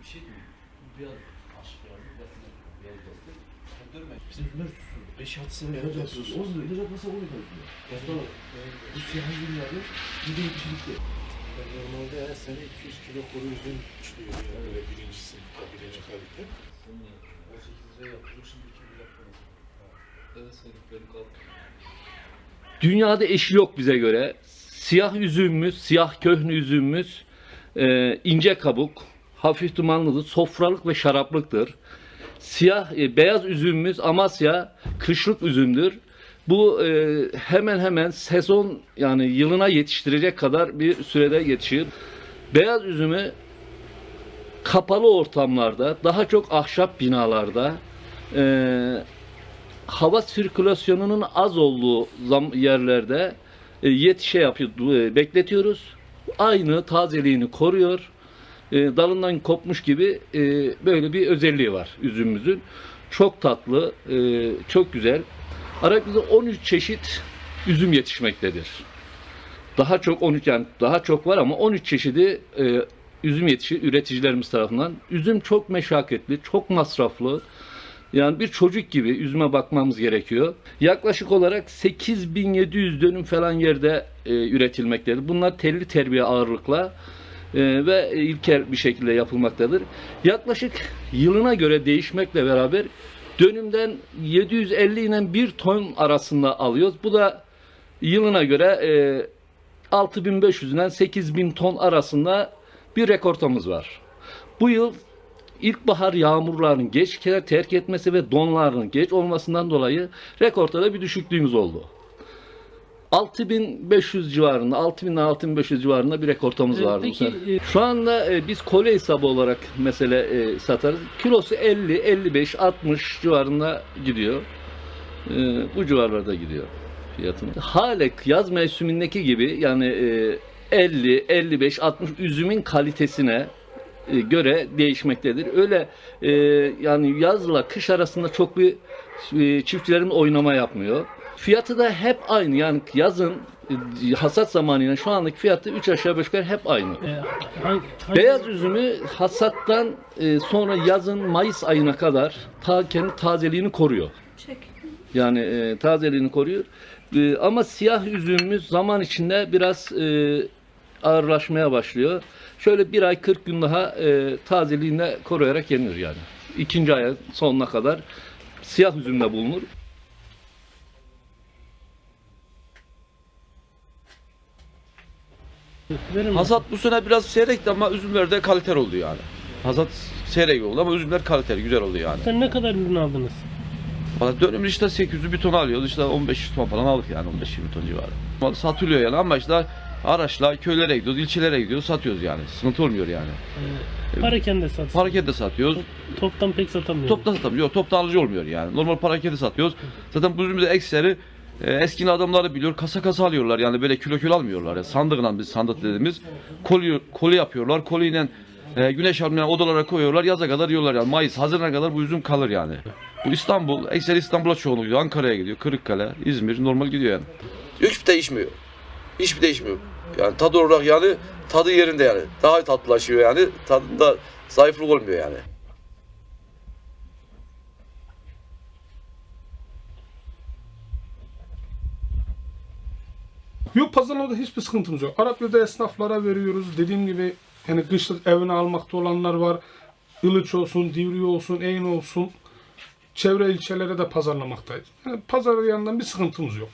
Bir şey mi? Biraz aşk var. Biraz destek. Dönme. Normalde her sene 200 kilo koruyucunun çıkıyor. Yani böyle birincisi, birinci kalite. 18 liraya yaptırmışım, 2 lira yaptırmışım. Evet, senin benim. Dünyada eşi yok bize göre. Siyah üzümümüz, siyah köhnü üzümümüz e, ince kabuk, hafif dumanlıdır, sofralık ve şaraplıktır. Siyah, e, beyaz üzümümüz Amasya, kışlık üzümdür. Bu e, hemen hemen sezon yani yılına yetiştirecek kadar bir sürede yetişir. Beyaz üzümü kapalı ortamlarda, daha çok ahşap binalarda, e, hava sirkülasyonunun az olduğu yerlerde e, yetişe yapıyor, e, bekletiyoruz. Aynı tazeliğini koruyor. E, dalından kopmuş gibi böyle bir özelliği var üzümümüzün. Çok tatlı, çok güzel. Araklı'da 13 çeşit üzüm yetişmektedir. Daha çok 13 yani daha çok var ama 13 çeşidi üzüm yetişir üreticilerimiz tarafından. Üzüm çok meşakkatli, çok masraflı. Yani bir çocuk gibi üzüme bakmamız gerekiyor. Yaklaşık olarak 8700 dönüm falan yerde e, üretilmektedir. Bunlar telli terbiye ağırlıkla e, ve ilkel bir şekilde yapılmaktadır. Yaklaşık yılına göre değişmekle beraber dönümden 750 ile 1 ton arasında alıyoruz. Bu da yılına göre e, 6500 ile 8000 ton arasında bir rekortamız var. Bu yıl ilkbahar yağmurlarının geç terk etmesi ve donların geç olmasından dolayı rekortada bir düşüklüğümüz oldu. 6500 civarında, 6000 ile 6500 civarında bir rekortamız vardı peki, e- Şu anda e, biz kole hesabı olarak mesela e, satarız. Kilosu 50, 55, 60 civarında gidiyor. E, bu civarlarda gidiyor fiyatını. Hale yaz mevsimindeki gibi yani e, 50, 55, 60 üzümün kalitesine göre değişmektedir. Öyle e, yani yazla kış arasında çok bir e, çiftçilerin oynama yapmıyor. Fiyatı da hep aynı. Yani yazın e, hasat zamanıyla şu andaki fiyatı 3 aşağı 5 yukarı hep aynı. E, hangi, hangi- Beyaz üzümü hasattan e, sonra yazın Mayıs ayına kadar ta kendi tazeliğini koruyor. Yani e, tazeliğini koruyor. E, ama siyah üzümümüz zaman içinde biraz e, ağırlaşmaya başlıyor. Şöyle bir ay 40 gün daha e, tazeliğinde koruyarak yenir yani. İkinci aya sonuna kadar siyah üzümle bulunur. Hasat bu sene biraz seyrekti ama üzümler de kaliteli oldu yani. Hasat seyrek oldu ama üzümler kaliteli, güzel oldu yani. Sen ne kadar ürün aldınız? Valla dönümlü işte 800'ü bir ton alıyoruz işte 15 ton falan aldık yani 15-20 ton civarı. Satılıyor yani ama işte araçla köylere gidiyoruz, ilçelere gidiyoruz, satıyoruz yani. Sıkıntı olmuyor yani. E, parakende de satsın. Parakende satıyoruz. Toptan pek satamıyorum. Toptan satamıyoruz. Yok toptan alıcı olmuyor yani. Normal parakende satıyoruz. Zaten bu üzümde ekseri e, eskinin adamları biliyor. Kasa kasa alıyorlar yani böyle kilo kilo almıyorlar. Yani sandığla biz sandık dediğimiz koli, koli yapıyorlar. Koliyle e, güneş almayan odalara koyuyorlar. Yaza kadar yiyorlar yani. Mayıs, Haziran'a kadar bu üzüm kalır yani. Bu İstanbul, ekseri İstanbul'a çoğunluk gidiyor. Ankara'ya gidiyor. Kırıkkale, İzmir normal gidiyor yani. Hiçbir değişmiyor. Hiçbir değişmiyor. Yani tadı olarak yani tadı yerinde yani. Daha tatlılaşıyor yani. Tadında zayıflık olmuyor yani. Yok pazarlarda hiçbir sıkıntımız yok. Araklı'da esnaflara veriyoruz. Dediğim gibi yani kışlık evine almakta olanlar var. Ilıç olsun, Divri olsun, Eyn olsun. Çevre ilçelere de pazarlamaktayız. Yani pazar yanından bir sıkıntımız yok.